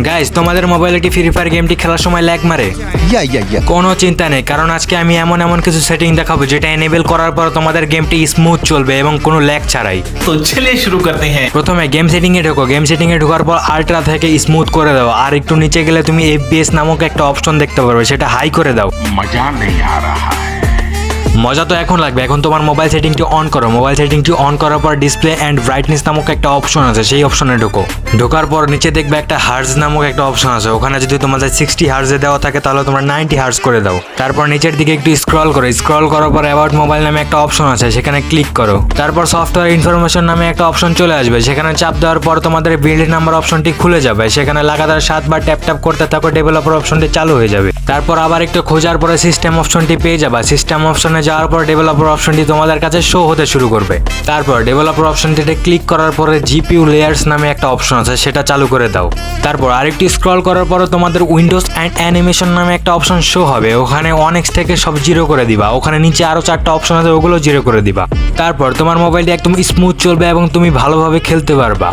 Guys তোমাদের মোবাইলে কি ফ্রি ফায়ার গেমটি খেলার সময় ল্যাগ মারে। ইয়া ইয়া ইয়া কোনো চিন্তা নেই কারণ আজকে আমি এমন এমন কিছু সেটিং দেখাবো যেটা এনেবল করার পর তোমাদের গেমটি স্মুথ চলবে এবং কোনো ল্যাগ ছাড়াই। তো চলে শুরু করতে হ্যাঁ। প্রথমে গেম সেটিং এ ঢোকো। গেম সেটিং এ ঢোকার পর আল্ট্রা থেকে স্মুথ করে দাও। আর একটু নিচে গেলে তুমি এফবিএস নামক একটা অপশন দেখতে পারবে সেটা হাই করে দাও। মজা নেই আ রাহা। মজা তো এখন লাগবে। এখন তোমার মোবাইল সেটিংটি অন করো। মোবাইল সেটিংটি অন করার পর ডিসপ্লে অ্যান্ড ব্রাইটনেস নামক একটা অপশন আছে, সেই অপশনে ঢোকো। ঢোকার পর নিচে দেখবে একটা হার্জ নামক একটা অপশন আছে। ওখানে যদি তোমাদের সিক্সটি হার্জে দেওয়া থাকে, তাহলে তোমরা নাইনটি হার্জ করে দাও। তারপর নিচের দিকে একটু স্ক্রল করো। স্ক্রল করার পর অ্যাবাউট মোবাইল নামে একটা অপশন আছে, সেখানে ক্লিক করো। তারপর সফটওয়্যার ইনফরমেশন নামে একটা অপশন চলে আসবে। সেখানে চাপ দেওয়ার পর তোমাদের বিল্ড নাম্বার অপশনটি খুলে যাবে। সেখানে লাগাতার সাতবার ট্যাপ ট্যাপ করতে থাকো ডেভেলপার অপশনটি চালু হয়ে যাবে। তারপর আবার একটু খোঁজার পরে সিস্টেম অপশনটি পেয়ে যাবে। সিস্টেম অপশনে যাওয়ার পর ডেভেলপার অপশনটি তোমাদের কাছে শো হতে শুরু করবে। তারপর ডেভেলপার অপশনটিতে ক্লিক করার পরে জিপিউ লেয়ার্স নামে একটা অপশন আছে, সেটা চালু করে দাও। তারপর আরেকটি স্ক্রল করার পরে তোমাদের উইন্ডোজ অ্যান্ড অ্যানিমেশন নামে একটা অপশন শো হবে, ওখানে এক্স থেকে সব জিরো করে দিবা। ওখানে নিচে আরও চারটা অপশন আছে, ওগুলো জিরো করে দিবা। তারপর তোমার মোবাইলটি একদম স্মুথ চলবে এবং তুমি ভালোভাবে খেলতে পারবা।